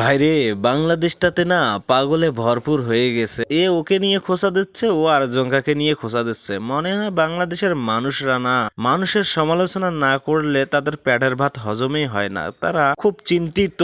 ভাইরে, বাংলাদেশটাতে না পাগলে ভরপুর হয়ে গেছে। এ ওকে নিয়ে খোসা দিচ্ছে, ও আর জঙ্কাকে নিয়ে খোসা দিচ্ছে। মনে হয় বাংলাদেশের মানুষরা না, মানুষের সমালোচনা না করলে তাদের পেটের ভাত হজমই হয় না। তারা খুব চিন্তিত,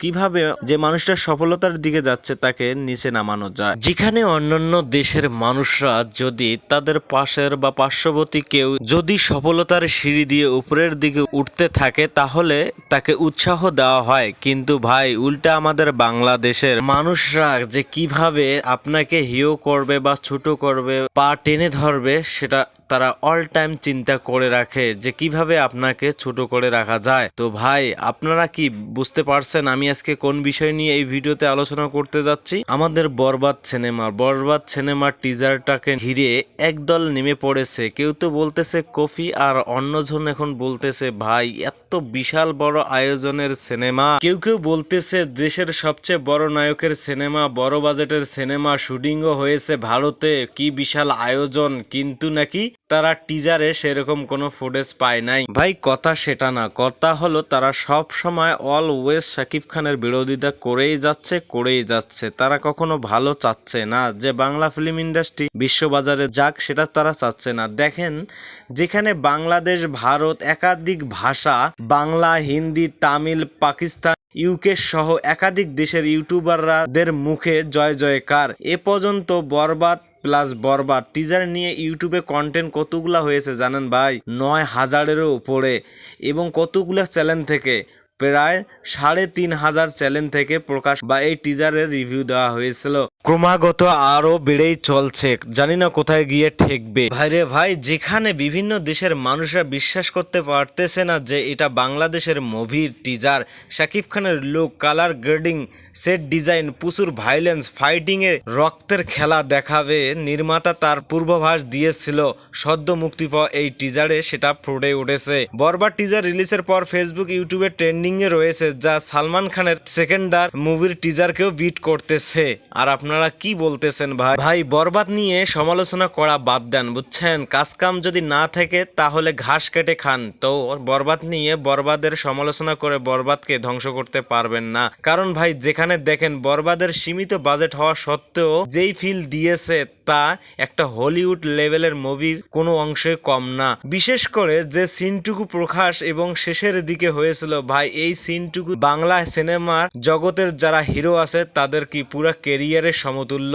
কীভাবে যে মানুষটা সফলতার দিকে যাচ্ছে তাকে নিচে নামানো যায়। যেখানে অন্যান্য দেশের মানুষরা যদি তাদের পাশের বা পার্শ্ববর্তী কেউ যদি সফলতার সিঁড়ি দিয়ে উপরের দিকে উঠতে থাকে, তাহলে তাকে উৎসাহ দেওয়া হয়। কিন্তু ভাই, উল্টা আমাদের বাংলাদেশের মানুষরা যে কীভাবে আপনাকে হিও করবে বা ছোট করবে, পা টেনে ধরবে, সেটা তারা অল টাইম চিন্তা করে রাখে যে কীভাবে আপনাকে ছোট করে রাখা যায়। তো ভাই, আপনারা কি বুঝতে পারছেন আমি আজকে কোন বিষয় নিয়ে এই ভিডিওতে আলোচনা করতে যাচ্ছি? আমাদের বরবাদ সিনেমা বরবাদ সিনেমার টিজারটাকে ঘিরে একদল নেমে পড়েছে। কেউ তো বলতেছে কফি আর অন্যজন এখন বলতেছে, ভাই, এত বিশাল বড় আয়োজনের সিনেমা কেউ কেউ বলতেছে, দেশের সবচেয়ে বড় নায়কের সিনেমা বড় বাজেটের সিনেমা শুটিংও হয়েছে ভারতে। কি বিশাল আয়োজন, কিন্তু নাকি তারা টিজারে সেরকম কোনো ফুটেজ পায় নাই। ভাই, কথা সেটা না। কথা হলো, তারা সব সময় অলওয়েজ শাকিব খানের বিরোধিতা করেই যাচ্ছে করেই যাচ্ছে। তারা কখনো ভালো চাচ্ছে না। যে বাংলা ফিল্ম ইন্ডাস্ট্রি বিশ্ববাজারে যাক, সেটা তারা চাচ্ছে না। দেখেন, যেখানে বাংলাদেশ, ভারত একাধিক ভাষা, বাংলা, হিন্দি, তামিল, পাকিস্তান ইউকে সহ একাধিক দেশের ইউটিউবারদের মুখে জয় জয়কার। এ পর্যন্ত বরবাদ প্লাস বরবার টিজার নিয়ে ইউটিউবে কন্টেন্ট কতগুলা হয়েছে জানেন ভাই? নয় হাজারেরও উপরে। এবং কতগুলা চ্যানেল থেকে? প্রায় সাড়ে তিন হাজার চ্যানেল থেকে প্রকাশ বা এই টিজারের রিভিউ দেওয়া হয়েছিল। ক্রমাগত আরও বেড়েই চলছে। জানি না কোথায় গিয়ে ঠেকবে। ভাইরে ভাই, যেখানে বিভিন্ন দেশের মানুষরা বিশ্বাস করতে পারতেছে না যে এটা বাংলাদেশের মুভির টিজার শাকিব খানের look colour grading set design প্রচুর ভাইলেন্স ফাইটিং এ রক্তের খেলা দেখাবে। নির্মাতা তার পূর্বাভাস দিয়েছিল, সদ্য মুক্তি পাওয়া এই টিজারে সেটা ফুটে উঠেছে। বরবার টিজার রিলিজের পর ফেসবুক ইউটিউবে ট্রেন্ডিং এ রয়েছে, যা সালমান খানের সেকেন্ডার মুভির টিজারকেও বিট করতেছে। আর আপনারা কি বলতেছেন ভাই? ভাই, বরবাদ নিয়ে সমালোচনা করা বাদ দেন, বুঝছেন? কাজকাম যদি না থাকে, তাহলে ঘাস কেটে খান। তো বরবাদ নিয়ে বরবাদের সমালোচনা করে বরবাদকে ধ্বংস করতে পারবেন না। কারণ ভাই, যেখানে দেখেন, বরবাদের সীমিত বাজেট হওয়া সত্ত্বেও যেই ফিল দিয়েছে তা একটা হলিউড লেভেলের মুভির কোনো অংশে কম না। বিশেষ করে যে সিনটুকু প্রকাশ এবং শেষের দিকে হয়েছিল, ভাই, এই সিনটুকু বাংলা সিনেমার জগতের যারা হিরো আছে, তাদের কি পুরো কেরিয়ারের সমতুল্য।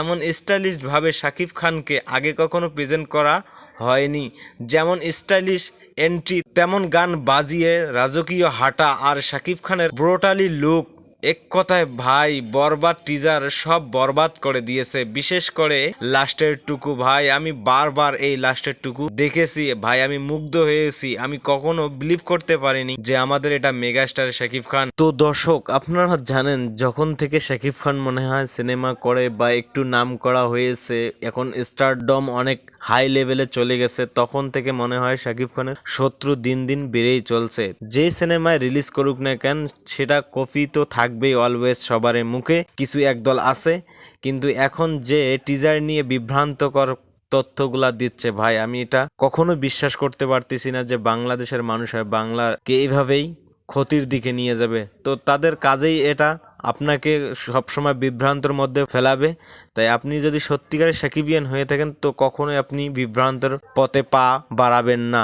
এমন স্টাইলিশ ভাবে শাকিব খানকে আগে কখনো প্রেজেন্ট করা হয়নি। যেমন স্টাইলিশ এন্ট্রি তেমন গান বাজিয়ে রাজকীয় হাঁটা আর শাকিব খানের ব্রোটালি লুক এক কথায় ভাই, বরবাদ টিজার সব বরবাদ করে দিয়েছে। বিশেষ করে লাস্টের টুকু ভাই, আমি বারবার এই লাস্টের টুকু দেখেছি। ভাই, আমি মুগ্ধ হয়েছি। আমি কখনো বিলিভ করতে পারিনি যে আমাদের এটা মেগাস্টার শাকিব খান। তো দর্শক, আপনারা জানেন, যখন থেকে শাকিব খান মনে হয় সিনেমা করে বা একটু নাম করা হয়েছে, এখন স্টারডম অনেক হাই লেভেলে চলে গেছে, তখন থেকে মনে হয় শাকিব খানের শত্রু দিন দিন বেড়েই চলছে। যে সিনেমায় রিলিজ করুক না কেন, সেটা কপি তো থাকবেই অলওয়েজ সবার মুখে, কিছু একদল আছে। কিন্তু এখন যে টিজার নিয়ে বিভ্রান্তকর তথ্যগুলা দিচ্ছে, ভাই, আমি এটা কখনো বিশ্বাস করতে পারতেছি না যে বাংলাদেশের মানুষ বাংলাকে এইভাবেই ক্ষতির দিকে নিয়ে যাবে। তো তাদের কাজেই এটা আপনাকে সবসময় বিভ্রান্তর মধ্যে ফেলাবে। তাই আপনি যদি সত্যিকারের সাকিবিয়ান হয়ে থাকেন তো কখনোই আপনি বিভ্রান্তর পথে পা বাড়াবেন না।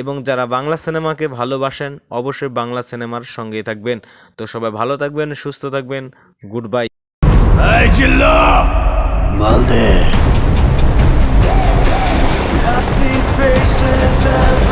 এবং যারা বাংলা সিনেমাকে ভালোবাসেন অবশ্যই বাংলা সিনেমার সঙ্গেই থাকবেন। তো সবাই ভালো থাকবেন সুস্থ থাকবেন। Good bye I see faces